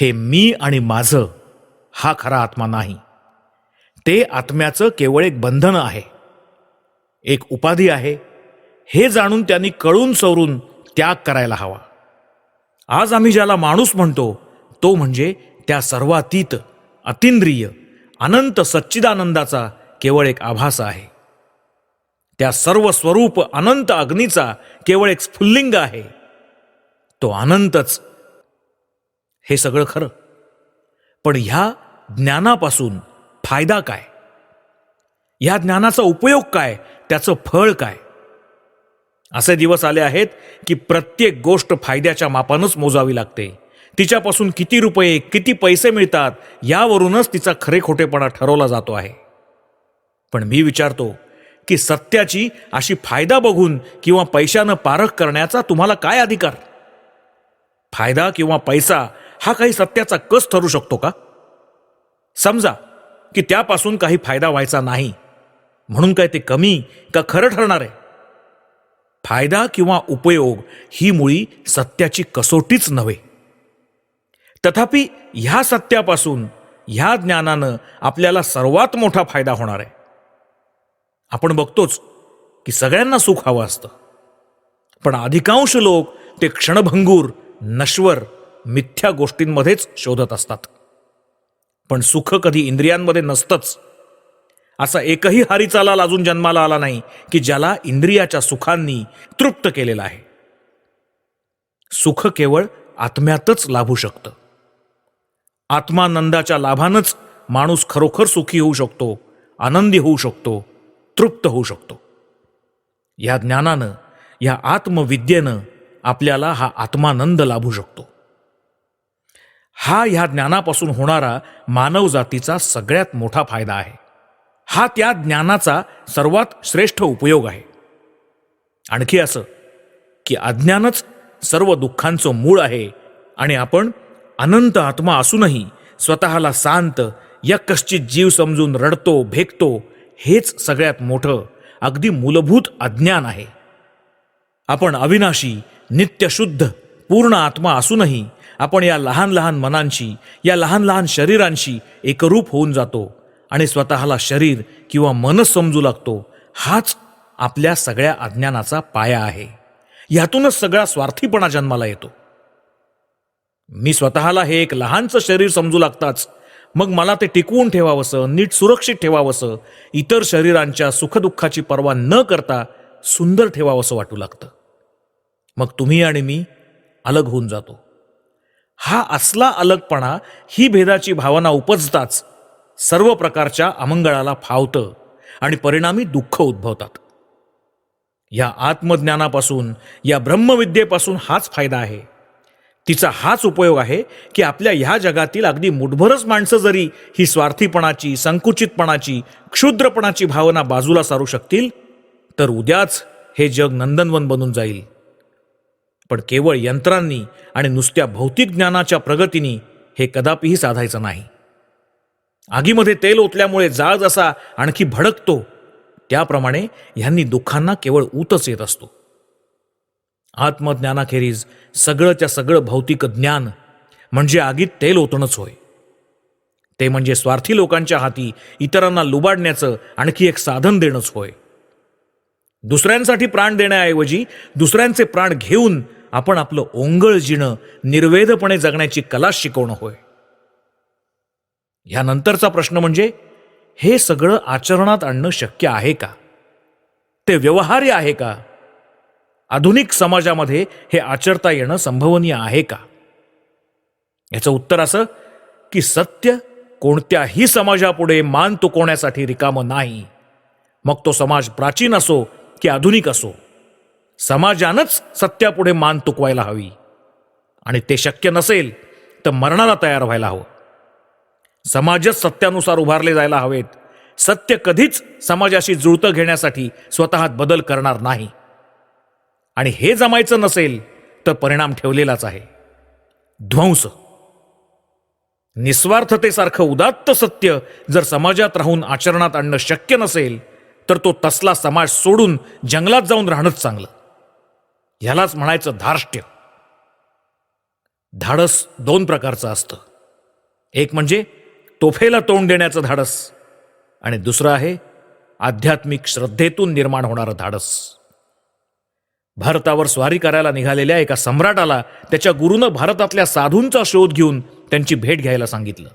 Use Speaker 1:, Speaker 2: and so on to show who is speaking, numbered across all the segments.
Speaker 1: हे मी आणि माझं हा खरा आत्मा नाही. ते आत्म्याचं केवळ एक बंधन आहे. एक उपाधी आहे. हे जाणून त्यांनी कळून सवरून त्याग करायला हवा. आज आम्ही ज्याला माणूस म्हणतो तो म्हणजे त्या सर्वातीत अतिंद्रिय अनंत सच्चिदानंदाचा केवळ एक आभास आहे. त्या सर्व स्वरूप अनंत अग्नीचा केवळ एक स्फुल्लिंग आहे. तो अनंतच हे सगळं खरं. पण ह्या ज्ञानापासून फायदा काय? ह्या ज्ञानाचा उपयोग काय? त्याचं फळ काय? असे दिवस आले आहेत की प्रत्येक गोष्ट फायद्याच्या मापानच मोजावी लागते. तिच्यापासून किती रुपये किती पैसे मिळतात यावरूनच तिचा खरे खोटेपणा ठरवला जातो आहे. पण मी विचारतो की सत्याची अशी फायदा बघून किंवा पैशानं पारख करण्याचा तुम्हाला काय अधिकार? फायदा किंवा पैसा हा काही सत्याचा कस ठरू शकतो का? समजा की त्यापासून काही फायदा व्हायचा नाही म्हणून काय ते कमी का खरं ठरणार आहे? फायदा किंवा उपयोग ही मुळी सत्याची कसोटीच नव्हे. तथापि ह्या सत्यापासून ह्या ज्ञानानं आपल्याला सर्वात मोठा फायदा होणार आहे. आपण बघतोच की सगळ्यांना सुख हवं असतं. पण अधिकांश लोक ते क्षणभंगूर नश्वर मिथ्या गोष्टींमध्येच शोधत असतात. पण सुख कधी इंद्रियांमध्ये नसतंच. असा एकही हारीचालाल अजून जन्माला आला नाही की ज्याला इंद्रियाच्या सुखांनी तृप्त केलेला आहे. सुख केवळ आत्म्यातच लाभू शकतं. आत्मानंदाच्या लाभानंच माणूस खरोखर सुखी होऊ शकतो आनंदी होऊ शकतो तृप्त होऊ शकतो. या ज्ञानानं या आत्मविद्येनं आपल्याला हा आत्मानंद लाभू शकतो. हा ह्या ज्ञानापासून होणारा मानवजातीचा सगळ्यात मोठा फायदा आहे. हा त्या ज्ञानाचा सर्वात श्रेष्ठ उपयोग आहे. आणखी असं की अज्ञानच सर्व दुःखांचं मूळ आहे आणि आपण अनंत आत्मा असूनही स्वतःला शांत या कश्चित जीव समजून रडतो भेकतो हेच सगळ्यात मोठं अगदी मूलभूत अज्ञान आहे. आपण अविनाशी नित्यशुद्ध पूर्ण आत्मा असूनही आपण या लहान लहान मनांशी या लहान लहान शरीरांशी एकरूप होऊन जातो आणि स्वतःला शरीर किंवा मनच समजू लागतो हाच आपल्या सगळ्या अज्ञानाचा पाया आहे. यातूनच सगळा स्वार्थीपणा जन्माला येतो. मी स्वतःला हे एक लहानचं शरीर समजू लागताच मग मला ते टिकवून ठेवावंसं नीट सुरक्षित ठेवावंसं इतर शरीरांच्या सुखदुःखाची पर्वा न करता सुंदर ठेवावंसं वाटू लागतं. मग तुम्ही आणि मी अलग होऊन जातो. हा असला अलगपणा ही भेदाची भावना उपजताच सर्व प्रकारच्या अमंगळाला फावतं आणि परिणामी दुःख उद्भवतात. या आत्मज्ञानापासून या ब्रह्मविद्येपासून हाच फायदा आहे. तिचा हाच उपयोग आहे की आपल्या ह्या जगातील अगदी मुठभरच माणसं जरी ही स्वार्थीपणाची संकुचितपणाची क्षुद्रपणाची भावना बाजूला सारू शकतील तर उद्याच हे जग नंदनवन बनून जाईल. पण केवळ यंत्रांनी आणि नुसत्या भौतिक ज्ञानाच्या प्रगतीने हे कदापिही साधायचं नाही. आगीमध्ये तेल ओतल्यामुळे जाळ जसा आणखी भडकतो त्याप्रमाणे ह्यांनी दुःखांना केवळ ऊतच येत असतो. आत्मज्ञानाखेरीज सगळंच्या सगळं भौतिक ज्ञान म्हणजे आगीत तेल ओतणंच होय. ते म्हणजे स्वार्थी लोकांच्या हाती इतरांना लुबाडण्याचं आणखी एक साधन देणंच होय. दुसऱ्यांसाठी प्राण देण्याऐवजी दुसऱ्यांचे प्राण घेऊन आपण आपलं ओंगळ जिणं निर्वेदपणे जगण्याची कला शिकवणं होय. ह्यानंतरचा प्रश्न म्हणजे हे सगळं आचरणात आणणं शक्य आहे का? ते व्यवहार्य आहे का? आधुनिक समाजामध्ये हे आचरता येणं संभवनीय आहे का? याचं उत्तर असं की सत्य कोणत्याही समाजापुढे मान तुकवण्यासाठी रिकामं नाही. मग तो समाज प्राचीन असो की आधुनिक असो. समाजानंच सत्यापुढे मान तुकवायला हवी. आणि ते शक्य नसेल तर मरणाला तयार व्हायला हवं. समाजच सत्यानुसार उभारले जायला हवेत. सत्य कधीच समाजाशी जुळतं घेण्यासाठी स्वतःत बदल करणार नाही. आणि हे जमायचं नसेल तर परिणाम ठेवलेलाच आहे. ध्वंस. निस्वार्थतेसारखं उदात्त सत्य जर समाजात राहून आचरणात आणणं शक्य नसेल तर तो तसला समाज सोडून जंगलात जाऊन राहणंच चांगलं. ह्यालाच म्हणायचं धार्ष्ट्य. धाडस दोन प्रकारचं असतं. एक म्हणजे तोफेला तोंड देण्याचं धाडस आणि दुसरं आहे आध्यात्मिक श्रद्धेतून निर्माण होणारं धाडस. भारतावर स्वारी करायला निघालेल्या एका सम्राटाला त्याच्या गुरुनं भारतातल्या साधूंचा शोध घेऊन त्यांची भेट घ्यायला सांगितलं.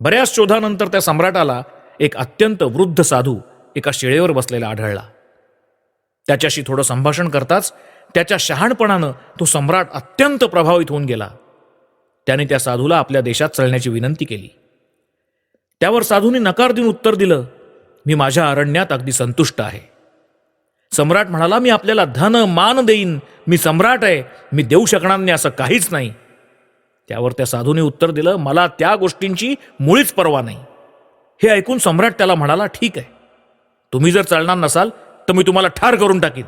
Speaker 1: बऱ्याच शोधानंतर त्या सम्राटाला एक अत्यंत वृद्ध साधू एका शिळेवर बसलेला आढळला. त्याच्याशी थोडं संभाषण करताच त्याच्या शहाणपणानं तो सम्राट अत्यंत प्रभावित होऊन गेला. त्याने त्या साधूला आपल्या देशात चलण्याची विनंती केली. त्यावर साधूने नकार देऊन उत्तर दिलं मी माझ्या अरण्यात अगदी संतुष्ट आहे. सम्राट म्हणाला मी आपल्याला धन मान देईन. मी सम्राट आहे. मी देऊ शकणार नाही असं काहीच नाही. त्यावर त्या साधूने उत्तर दिलं मला त्या गोष्टींची मुळीच पर्वा नाही. हे ऐकून सम्राट त्याला म्हणाला ठीक आहे. तुम्ही जर चालणार नसाल तर मी तुम्हाला ठार करून टाकीन.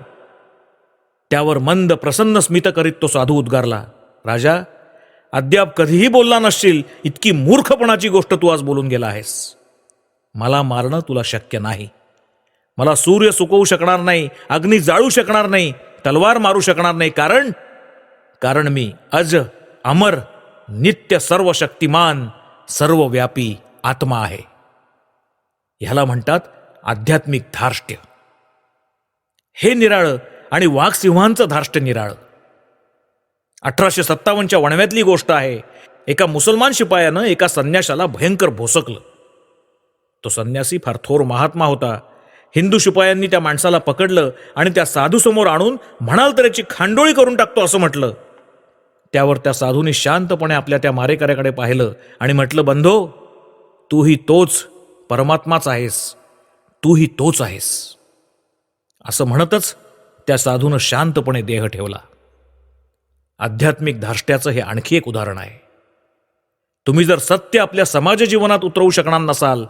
Speaker 1: त्यावर मंद प्रसन्न स्मित करीत तो साधू उद्गारला राजा अद्याप कधीही बोलला नसशील इतकी मूर्खपणाची गोष्ट तू आज बोलून गेला आहेस. मला मारणं तुला शक्य नाही. मला सूर्य सुकवू शकणार नाही अग्नी जाळू शकणार नाही तलवार मारू शकणार नाही. कारण कारण मी अज अमर नित्य सर्व शक्तिमान सर्वव्यापी आत्मा आहे. ह्याला म्हणतात आध्यात्मिक धार्ष्ट्य. हे निराळं आणि वाघसिंहांचं धार्ष्ट्य निराळं. अठराशे सत्तावन्नच्या वणव्यातली गोष्ट आहे एका मुसलमान शिपायानं एका संन्याशाला भयंकर भोसकलं. तो संन्यासी फार थोर महात्मा होता. हिंदू शिपायांनी त्या माणसाला पकडलं आणि त्या साधूसमोर आणून म्हणाल तर याची खांडोळी करून टाकतो असं म्हटलं. त्यावर त्या साधूने शांतपणे आपल्या त्या मारेकऱ्याकडे पाहिलं आणि म्हटलं बंधो तूही तोच परमात्माच आहेस. तूही तोच आहेस. असं म्हणतच त्या साधूनं शांतपणे देह ठेवला. आध्यात्मिक धाष्ट्याचं हे आणखी एक उदाहरण आहे. तुम्ही जर सत्य आपल्या समाज जीवनात उतरवू शकणार नसाल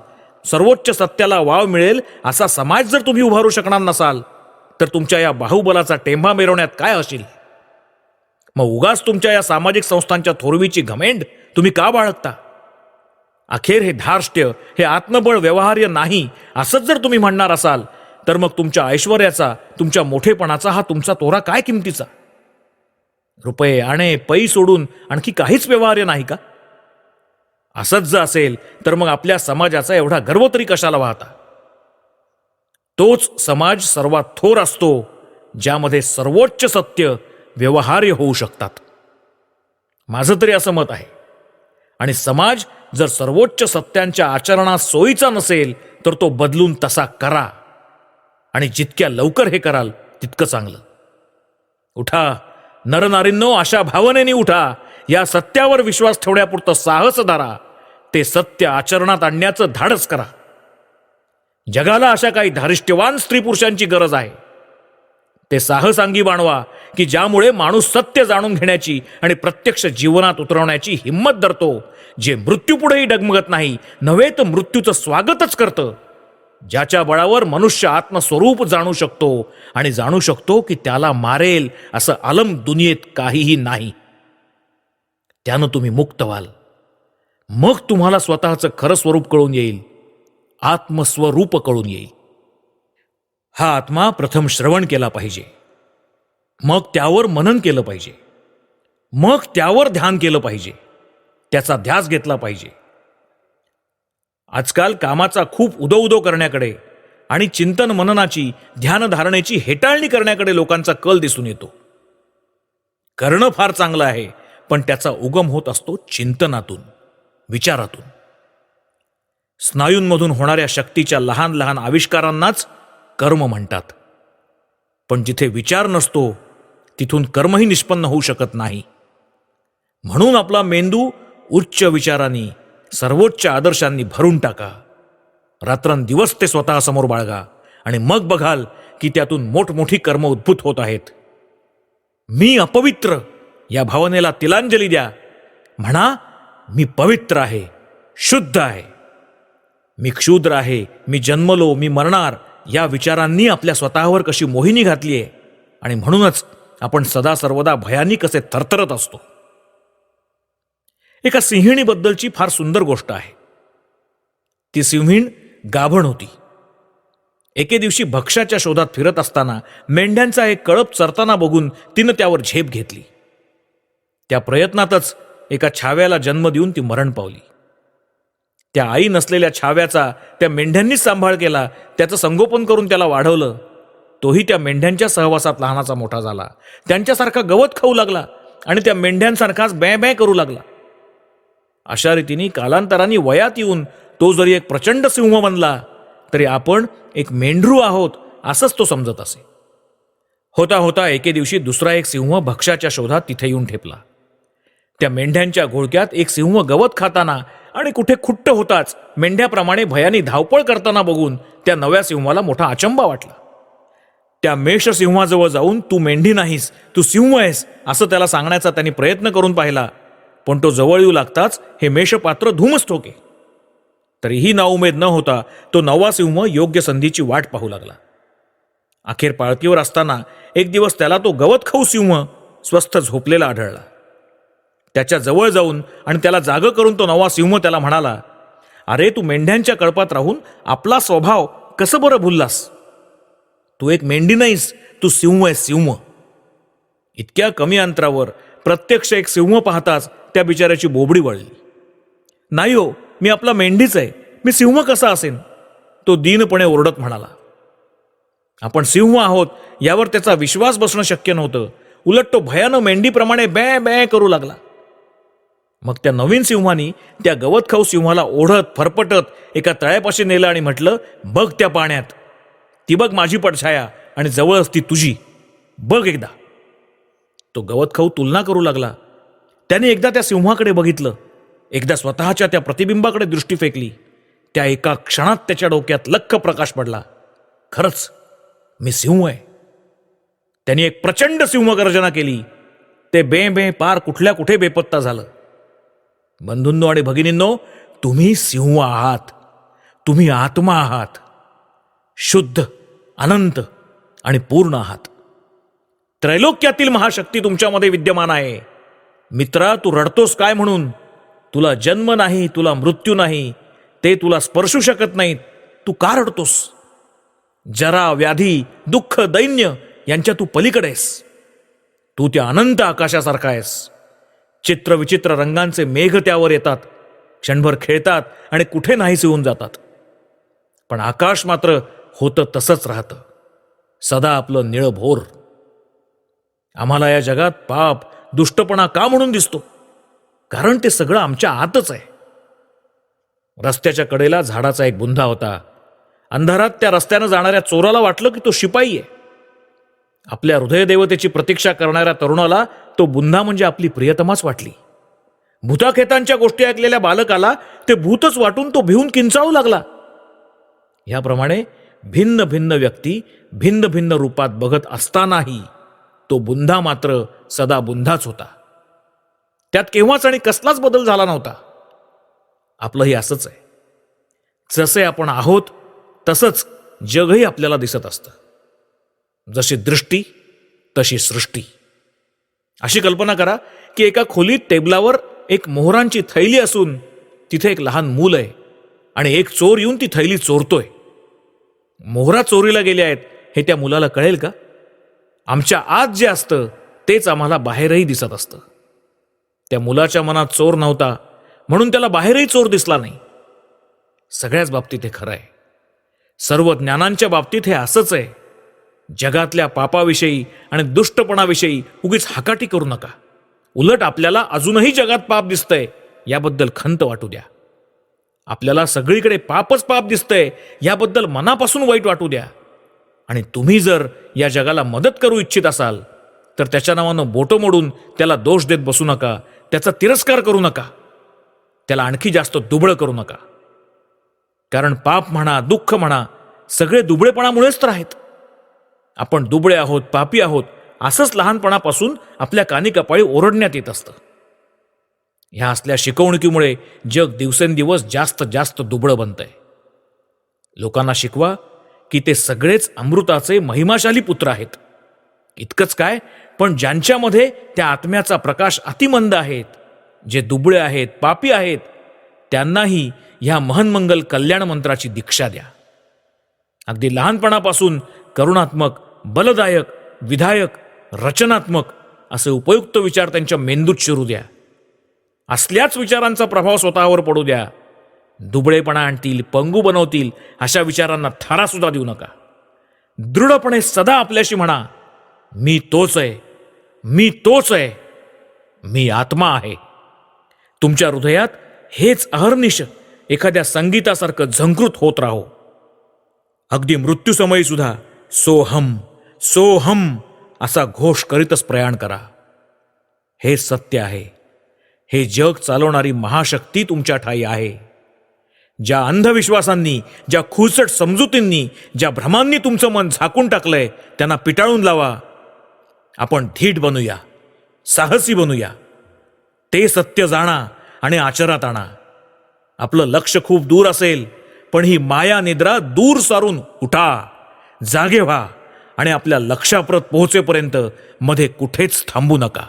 Speaker 1: सर्वोच्च सत्याला वाव मिळेल असा समाज जर तुम्ही उभारू शकणार नसाल तर तुमच्या या बाहुबलाचा टेंभा मिरवण्यात काय असेल? मग उगाच तुमच्या या सामाजिक संस्थांच्या थोरवीची घमेंड तुम्ही का बाळगता? अखेर हे धार्ष्ट्य हे आत्मबळ व्यवहार्य नाही असंच जर तुम्ही म्हणणार असाल तर मग तुमच्या ऐश्वर्याचा तुमच्या मोठेपणाचा हा तुमचा तोरा काय किमतीचा? रुपये आणे पै सोडून आणखी काहीच व्यवहार्य नाही का? असंच जर असेल तर मग आपल्या समाजाचा एवढा गर्व तरी कशाला वाहता? तोच समाज सर्वात थोर असतो ज्यामध्ये सर्वोच्च सत्य व्यवहार्य होऊ शकतात. माझं तरी असं मत आहे. आणि समाज जर सर्वोच्च सत्यांच्या आचरणात सोयीचा नसेल तर तो बदलून तसा करा. आणि जितक्या लवकर हे कराल तितकं चांगलं. उठा. नरनारींनो अशा भावनेने उठा. या सत्यावर विश्वास ठेवण्यापुरतं साहस धरा. ते सत्य आचरणात आणण्याचं धाडस करा. जगाला अशा काही धारिष्ट्यवान स्त्री पुरुषांची गरज आहे. ते साहस अंगी बाणवा की ज्यामुळे माणूस सत्य जाणून घेण्याची आणि प्रत्यक्ष जीवनात उतरवण्याची हिंमत धरतो जे मृत्यूपुढेही डगमगत नाही नव्हे तर मृत्यूचं स्वागतच करतं. ज्याच्या बळावर मनुष्य आत्मस्वरूप जाणू शकतो आणि जाणू शकतो की त्याला मारेल असं आलम दुनियेत काहीही नाही. त्यानं तुम्ही मुक्त व्हाल. मग तुम्हाला स्वतःचं खरं स्वरूप कळून येईल. आत्मस्वरूप कळून येईल. हा आत्मा प्रथम श्रवण केला पाहिजे. मग त्यावर मनन केलं पाहिजे. मग त्यावर ध्यान केलं पाहिजे. त्याचा ध्यास घेतला पाहिजे. आजकाल कामाचा खूप उदो उदो करण्याकडे आणि चिंतन मननाची ध्यानधारणेची हेटाळणी करण्याकडे लोकांचा कल दिसून येतो. करणं फार चांगलं आहे पण त्याचा उगम होत असतो चिंतनातून विचारातून. स्नायूंमधून होणाऱ्या शक्तीच्या लहान लहान आविष्कारांनाच कर्म म्हणतात. पण जिथे विचार नसतो तिथून कर्मही निष्पन्न होऊ शकत नाही. म्हणून आपला मेंदू उच्च विचारांनी सर्वोच्च आदर्शांनी भरून टाका. रात्रंदिवस ते स्वतःसमोर बाळगा आणि मग बघाल की त्यातून मोठमोठी कर्म उद्भूत होत आहेत. मी अपवित्र या भावनेला तिलांजली द्या. म्हणा मी पवित्र आहे शुद्ध आहे. मी क्षुद्र आहे मी जन्मलो मी मरणार या विचारांनी आपल्या स्वतःवर कशी मोहिनी घातली आहे आणि म्हणूनच आपण सदा सर्वदा भयानी कसे थरथरत असतो. एका सिंहिणीबद्दलची फार सुंदर गोष्ट आहे. ती सिंहीण गाभण होती. एके दिवशी भक्ष्याच्या शोधात फिरत असताना मेंढ्यांचा एक कळप चरताना बघून तिनं त्यावर झेप घेतली. त्या प्रयत्नातच एका छाव्याला जन्म देऊन ती मरण पावली. त्या आई नसलेल्या छाव्याचा त्या मेंढ्यांनीच सांभाळ केला त्याचं संगोपन करून त्याला वाढवलं. तोही त्या मेंढ्यांच्या सहवासात लहानाचा मोठा झाला. त्यांच्यासारखा गवत खाऊ लागला आणि त्या मेंढ्यांसारखाच बॅ बॅ करू लागला. अशा रीतीने कालांतराने वयात येऊन तो जरी एक प्रचंड सिंह बनला तरी आपण एक मेंढरू आहोत असंच तो समजत असे. होता होता एके दिवशी दुसरा एक सिंह भक्ष्याच्या शोधात तिथे येऊन ठेपला. त्या मेंढ्यांच्या घोळक्यात एक सिंह गवत खाताना आणि कुठे खुट्ट होताच मेंढ्याप्रमाणे भयाने धावपळ करताना बघून त्या नव्या सिंहाला मोठा अचंबा वाटला. त्या मेष सिंहाजवळ जाऊन तू मेंढी नाहीस तू सिंह आहेस असं त्याला सांगण्याचा त्यांनी प्रयत्न करून पाहिला. पण तो जवळ येऊ लागताच हे मेषपात्र धूमच ठोके. तरीही नाउमेद न होता तो नवा सिंह योग्य संधीची वाट पाहू लागला. अखेर पाळतीवर असताना एक दिवस त्याला तो गवत खाऊ सिंह स्वस्थ झोपलेला आढळला. त्याच्याजवळ जाऊन आणि त्याला जाग करून तो नवा सिंह त्याला म्हणाला अरे तू मेंढ्यांच्या कळपात राहून आपला स्वभाव कसं बरं भुललास? तू एक मेंढी नाहीस तू सिंह आहेस सिंह. इतक्या कमी अंतरावर प्रत्यक्ष एक सिंह पाहताच त्या बिचाऱ्याची बोबडी वळली. नाही हो मी आपला मेंढीच आहे. मी सिंह कसा असेन? तो दीनपणे ओरडत म्हणाला. आपण सिंह आहोत यावर त्याचा विश्वास बसणं शक्य नव्हतं. उलट तो भयानं मेंढीप्रमाणे बॅ बॅ करू लागला. मग त्या नवीन सिंहानी त्या गवत खाऊ सिंहाला ओढत फरफटत एका तळ्यापाशी नेलं आणि म्हटलं बघ त्या पाण्यात. ती बघ माझी पडछाया आणि जवळच ती तुझी. बघ एकदा. तो गवत खाऊ तुलना करू लागला. त्याने एकदा त्या सिंहाकडे बघितलं. एकदा स्वतःच्या त्या प्रतिबिंबाकडे दृष्टी फेकली. त्या एका क्षणात त्याच्या डोक्यात लख्ख प्रकाश पडला. खरंच मी सिंह आहे. त्यांनी एक प्रचंड सिंहगर्जना केली. ते बे बे पार कुठल्या कुठे बेपत्ता झालं. बंधूंनो आणि भगिनींनो तुम्ही सिंह आहात. तुम्ही आत्मा आहात. शुद्ध अनंत आणि पूर्ण आहात. त्रैलोक्यातील महाशक्ती तुमच्यामध्ये विद्यमान आहे. मित्रा तू रडतोस काय म्हणून? तुला जन्म नाही तुला मृत्यू नाही ते तुला स्पर्शू शकत नाहीत. तू का रडतोस? जरा व्याधी दुःख दैन्य यांच्या तू पलीकडे आहेस. तू त्या अनंत आकाशासारखा आहेस. चित्र विचित्र रंगांचे मेघ त्यावर येतात. क्षणभर खेळतात आणि कुठे नाहीसे होऊन जातात. पण आकाश मात्र होतं तसंच राहतं. सदा आपलं निळभोर. आम्हाला या जगात पाप दुष्टपणा का म्हणून दिसतो? कारण ते सगळं आमच्या आतच आहे. रस्त्याच्या कडेला झाडाचा एक बुंधा होता. अंधारात त्या रस्त्यानं जाणाऱ्या चोराला वाटलं की तो शिपाई आहे. आपल्या हृदयदेवतेची प्रतीक्षा करणाऱ्या तरुणाला तो बुंधा म्हणजे आपली प्रियतमाच वाटली. भूताखेतांच्या गोष्टी ऐकलेल्या बालकाला ते भूतच वाटून तो भिवून किंचाळू लागला. याप्रमाणे भिन्न भिन्न व्यक्ती भिन्न भिन्न रूपात बघत असतानाही तो बुंधा मात्र सदा बुंधाच होता. त्यात केव्हाच आणि कसलाच बदल झाला नव्हता. आपलंही असंच आहे. जसे आपण आहोत तसंच जगही आपल्याला दिसत असतं. जशी दृष्टी तशी सृष्टी. अशी कल्पना करा की एका खोलीत टेबलावर एक मोहरांची थैली असून तिथे एक लहान मूल आहे आणि एक चोर येऊन ती थैली चोरतोय. मोहरा चोरीला गेल्या आहेत हे त्या मुलाला कळेल का? आमच्या आत जे असतं तेच आम्हाला बाहेरही दिसत असतं. त्या मुलाच्या मनात चोर नव्हता म्हणून त्याला बाहेरही चोर दिसला नाही. सगळ्याच बाबतीत हे खरं आहे. सर्व ज्ञानांच्या बाबतीत हे असंच आहे. जगातल्या पापाविषयी आणि दुष्टपणाविषयी उगीच हाकाटी करू नका. उलट आपल्याला अजूनही जगात पाप दिसतंय याबद्दल खंत वाटू द्या. आपल्याला सगळीकडे पापच पाप दिसतंय याबद्दल मनापासून वाईट वाटू द्या. आणि तुम्ही जर या जगाला मदत करू इच्छित असाल तर त्याच्या नावानं बोटं मोडून त्याला दोष देत बसू नका त्याचा तिरस्कार करू नका त्याला आणखी जास्त दुबळं करू नका. कारण पाप म्हणा दुःख म्हणा सगळे दुबळेपणामुळेच तर आहेत. आपण दुबळे आहोत पापी आहोत असंच लहानपणापासून आपल्या कानी कपाळी ओरडण्यात येत असतं. ह्या असल्या शिकवणुकीमुळे जग दिवसेंदिवस जास्त जास्त दुबळं बनतंय. लोकांना शिकवा की ते सगळेच अमृताचे महिमाशाली पुत्र आहेत. इतकंच काय पण ज्यांच्यामध्ये त्या आत्म्याचा प्रकाश अतिमंद आहेत जे दुबळे आहेत पापी आहेत त्यांनाही ह्या महन्मंगल कल्याण मंत्राची दीक्षा द्या. अगदी लहानपणापासून करुणात्मक बलदायक विधायक रचनात्मक असे उपयुक्त विचार त्यांच्या मेंदूत शिरू द्या. असल्याच विचारांचा प्रभाव स्वतःवर पडू द्या. दुबळेपणा आणतील पंगू बनवतील अशा विचारांना थारासुद्धा देऊ नका. दृढपणे सदा आपल्याशी म्हणा मी तोच आहे मी तोच आहे मी आत्मा आहे. तुमच्या हृदयात हेच अहर्निश एखाद्या संगीतासारखं झंकृत होत राहो. अगदी मृत्यूसमयी सुद्धा सोहम सोहम असा घोष करीतच प्रयाण करा. हे सत्य आहे. हे जग चालवणारी महाशक्ती तुमच्या ठाई आहे. ज्या अंधविश्वासांनी ज्या खुसट समजुतींनी ज्या भ्रमांनी तुमचं मन झाकून टाकलंय त्यांना पिटाळून लावा. आपण धीट बनूया साहसी बनूया. ते सत्य जाणा आणि आचरात आणा. आपलं लक्ष खूप दूर असेल पण ही माया निद्रा दूर सारून उठा. जागे व्हा आणि आपल्या लक्षाप्रत पोहोचेपर्यंत मध्ये कुठेच थांबू नका.